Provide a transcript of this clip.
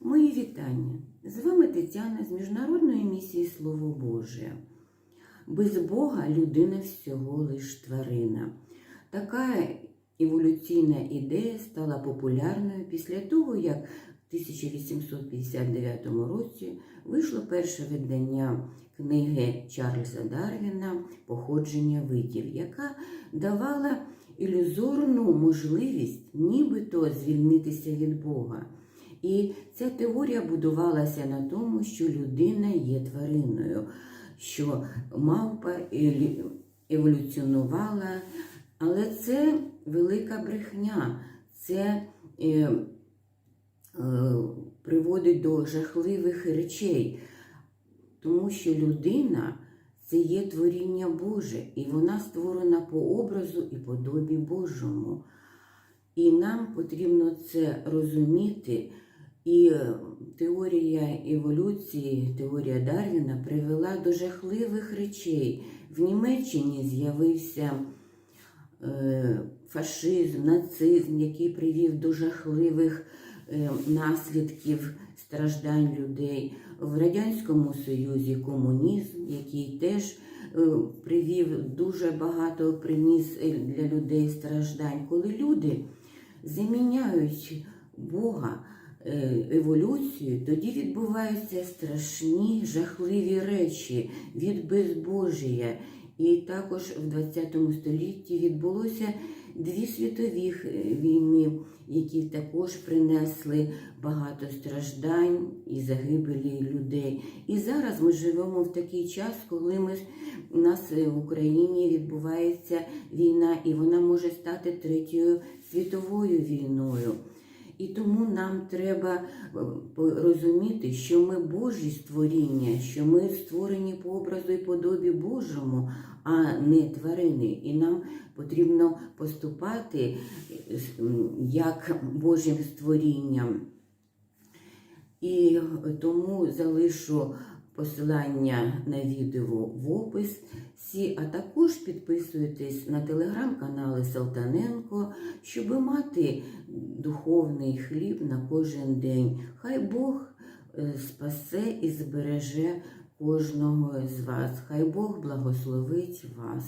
Мої вітання! З вами Тетяна з Міжнародної місії Слово Боже. Без Бога людина всього лиш тварина. Така еволюційна ідея стала популярною після того, як в 1859 році вийшло перше видання книги Чарльза Дарвіна Походження видів, яка давала ілюзорну можливість нібито звільнитися від Бога. І ця теорія будувалася на тому, що людина є твариною, що мавпа еволюціонувала, але це велика брехня, це е, е, приводить до жахливих речей, тому що людина це є творіння Боже, і вона створена по образу і подобі Божому. І нам потрібно це розуміти. І теорія еволюції, теорія Дарвіна привела до жахливих речей. В Німеччині з'явився е, фашизм, нацизм, який привів до жахливих е, наслідків страждань людей. В Радянському Союзі комунізм, який теж е, привів дуже багато приніс е, для людей страждань, коли люди заміняють Бога еволюцію, тоді відбуваються страшні жахливі речі від безбожія. І також в 20 столітті відбулося дві світові е, війни, які також принесли багато страждань і загибелі людей. І зараз ми живемо в такий час, коли ми у нас е, в Україні відбувається війна, і вона може стати третьою світовою війною. І тому нам треба е, розуміти, що ми Божі створіння, що ми створені по образу і подобі Божому, а не тварини. І нам потрібно поступати е, як Божим створінням. І тому залишу посилання на відео в опис. А також підписуйтесь на телеграм-канали Салтаненко, щоб мати духовний хліб на кожен день. Хай Бог е, спасе і збереже кожного з вас. Хай Бог благословить вас.